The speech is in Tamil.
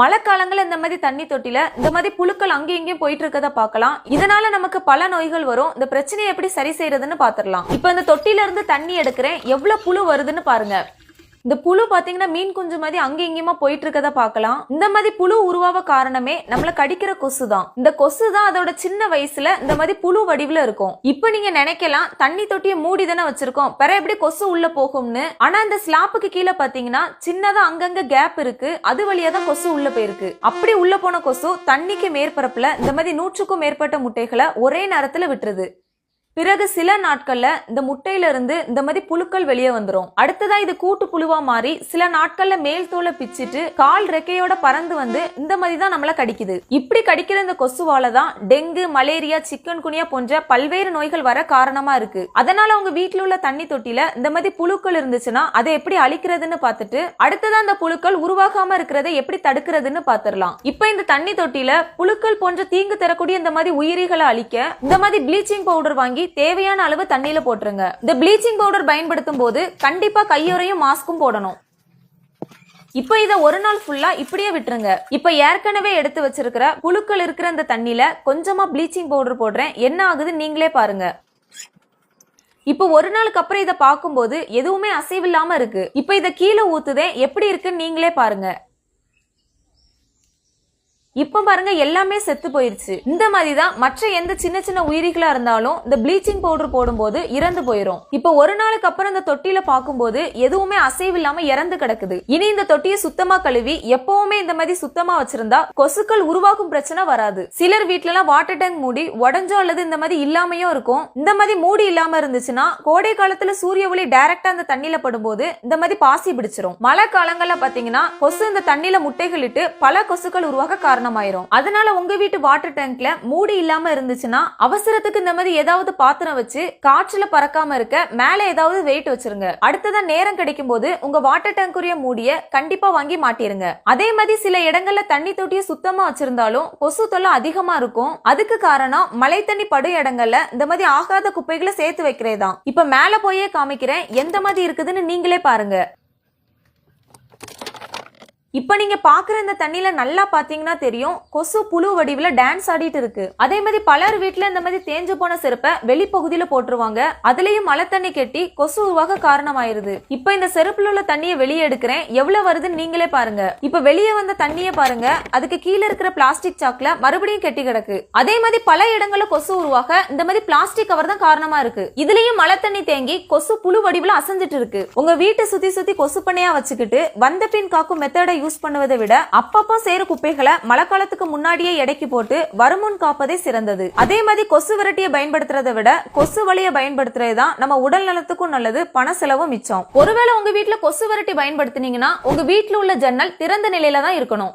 மழை காலங்கள்ல இந்த மாதிரி தண்ணி தொட்டில இந்த மாதிரி புழுக்கள் அங்கேயும் இங்கேயும் போயிட்டு இருக்கதை பார்க்கலாம். இதனால நமக்கு பல நோய்கள் வரும். இந்த பிரச்சனையை எப்படி சரி செய்யறதுன்னு பாத்திரலாம் இப்போ இந்த தொட்டில இருந்து தண்ணி எடுக்கிறேன். எவ்வளவு புழு வருதுன்னு பாருங்க. இந்த புழு பாத்தீங்கன்னா மீன் குஞ்சு மாதிரி அங்கே இங்கேயுமா போயிட்டு இருக்கதா பார்க்கலாம். இந்த மாதிரி புழு உருவாவ காரணமே நம்மள கடிக்கிற கொசு தான் இந்த கொசு தான் அதோட சின்ன வயசுல இந்த மாதிரி புழு வடிவுல இருக்கும். இப்போ நீங்க நினைக்கலாம் தண்ணி தொட்டியை மூடி தானே வச்சிருக்கோம். பிற எப்படி கொசு உள்ள போகும்னு. ஆனா இந்த ஸ்லாப்புக்கு கீழே பாத்தீங்கன்னா சின்னதா அங்கங்க கேப் இருக்கு. அது வழியா தான் கொசு உள்ள போயிருக்கு. அப்படி உள்ள போன கொசு தண்ணிக்கு மேற்பரப்புல இந்த மாதிரி நூற்றுக்கும் மேற்பட்ட முட்டைகளை ஒரே நேரத்துல விட்டுருது. பிறகு சில நாட்களில் இந்த முட்டையிலிருந்து இந்த மாதிரி புழுக்கள் வெளியே வந்துடும் அடுத்ததா இது கூட்டு புழுவா மாறி சில நாட்கள்ல மேல் தோலை பிச்சிட்டு கால் ரெக்கையோட பறந்து வந்து இந்த மாதிரி தான் நம்மளை கடிக்குது. இப்படி கடிக்கிற இந்த கொசுவால தான் டெங்கு மலேரியா சிக்கன் குனியா போன்ற பல்வேறு நோய்கள் வர காரணமா இருக்கு. அதனால உங்க வீட்டில் உள்ள தண்ணி தொட்டியில இந்த மாதிரி புழுக்கள் இருந்துச்சுன்னா அதை எப்படி அழிக்கிறதுன்னு பார்த்துட்டு அடுத்ததா அந்த புழுக்கள் உருவாகாம இருக்கிறதை எப்படி தடுக்கிறதுன்னு பாத்துரலாம் இப்போ இந்த தண்ணி தொட்டியில புழுக்கள் போன்ற தீங்கு தரக்கூடிய இந்த மாதிரி உயிரிகளை அழிக்க இந்த மாதிரி ப்ளீச்சிங் பவுடர் வாங்கி தேவையான அளவு தண்ணியில போட்டுருங்க. இந்த ப்ளீச்சிங் பவுடர் பயன்படுத்தும் போது கண்டிப்பா கையுறையும் மாஸ்க்கும் போடணும். இப்போ இத ஒரு நாள் ஃபுல்லா இப்படியே விட்டுருங்க. இப்போ ஏற்கனவே எடுத்து வச்சிருக்கிற புழுக்கள் இருக்கிற அந்த தண்ணியில கொஞ்சமா ப்ளீச்சிங் பவுடர் போடுறேன். என்ன ஆகுது நீங்களே பாருங்க. இப்போ ஒரு நாளுக்கு அப்புறம் இதை பார்க்கும்போது எதுவுமே அசைவில்லாம இருக்கு. இப்போ இதை கீழே ஊத்துதே எப்படி இருக்குன்னு நீங்களே பாருங்க. இப்ப பாருங்க எல்லாமே செத்து போயிருச்சு. இந்த மாதிரி தான் மற்ற எந்த சின்ன சின்ன உயிரிகளா இருந்தாலும் இந்த ப்ளீச்சிங் பவுடர் போடும்போது இறந்து போயிரும். இப்போ ஒரு நாளுக்கு அப்புறம் இந்த தொட்டியில பார்க்கும்போது எதுவுமே அசைவில்லாம இறந்து கிடக்குது. இனி இந்த தொட்டியை சுத்தமா கழுவி எப்பவுமே இந்த மாதிரி சுத்தமா வச்சிருந்தா கொசுக்கள் உருவாக்கும் பிரச்சனை வராது. சிலர் வீட்டுல எல்லாம் வாட்டர் டேங்க் மூடி உடஞ்சோ அல்லது இந்த மாதிரி இல்லாமையும் இருக்கும். இந்த மாதிரி மூடி இல்லாம இருந்துச்சுன்னா கோடை காலத்துல சூரிய ஒளி டைரக்டா அந்த தண்ணியில படும்போது இந்த மாதிரி பாசி பிடிச்சிரும். மழை காலங்கள்ல பாத்தீங்கன்னா கொசு இந்த தண்ணியில முட்டைகள் இட்டு பல கொசுக்கள் உருவாக காரணம் காரணமாயிரும். அதனால உங்க வீட்டு வாட்டர் டேங்க்ல மூடி இல்லாம இருந்துச்சுன்னா அவசரத்துக்கு இந்த மாதிரி ஏதாவது பாத்திரம் வச்சு காற்றுல பறக்காம இருக்க மேல ஏதாவது வெயிட் வச்சிருங்க. அடுத்ததான் நேரம் கிடைக்கும் போது உங்க வாட்டர் டேங்குரிய மூடிய கண்டிப்பா வாங்கி மாட்டிருங்க. அதே மாதிரி சில இடங்கள்ல தண்ணி தொட்டியை சுத்தமா வச்சிருந்தாலும் கொசு தொல்லை அதிகமா இருக்கும். அதுக்கு காரணம் மழை தண்ணி படும் இடங்கள்ல இந்த மாதிரி ஆகாத குப்பைகளை சேர்த்து வைக்கிறேதான் இப்ப மேல போயே காமிக்கிறேன். எந்த மாதிரி இருக்குதுன்னு நீங்களே பாருங்க. இப்போ நீங்க பாக்குற இந்த தண்ணியில நல்லா பாத்தீங்கன்னா தெரியும். கொசு புழு வடிவில் டான்ஸ் ஆடிட்டு இருக்கு. அதே மாதிரி பலர் வீட்டில் இந்த மாதிரி தேஞ்சு போன செருப்பை வெளிப்பகுதியில போட்டுருவாங்க. அதுலயும் மழை தண்ணி கெட்டி கொசு உருவாக காரணமாயிருது. இப்ப இந்த செருப்புல உள்ள தண்ணியை வெளியே எடுக்கிறேன். எவ்வளவு வருதுன்னு நீங்களே பாருங்க. இப்ப வெளியே வந்த தண்ணியை பாருங்க. அதுக்கு கீழே இருக்கிற பிளாஸ்டிக் சாக்ல மறுபடியும் கெட்டி கிடக்கு. அதே மாதிரி பல இடங்களில் கொசு உருவாக இந்த மாதிரி பிளாஸ்டிக் கவர் தான் காரணமா இருக்கு இதுலயும் மழை தண்ணி தேங்கி கொசு புழு வடிவில் அசைஞ்சிட்டு இருக்கு. உங்க வீட்டை சுத்தி சுத்தி கொசு பண்ணையா வச்சுக்கிட்டு வந்த பின் காக்கும் மெத்தடை யூஸ் பண்ணுவதை விட அப்பப்போ சேரு குப்பைகளை மழை காலத்துக்கு முன்னாடியே எடைக்கு போட்டு வருமுன் காப்பதே சிறந்தது. அதே மாதிரி கொசு விரட்டியை பயன்படுத்துறதை விட கொசு வலையை பயன்படுத்துறது தான் நம்ம உடல் நலத்துக்கும் நல்லது பண செலவும் மிச்சம். ஒருவேளை உங்க வீட்டுல கொசு விரட்டி பயன்படுத்தினீங்கன்னா உங்க வீட்டுல உள்ள ஜன்னல் திறந்த நிலையில தான் இருக்கணும்.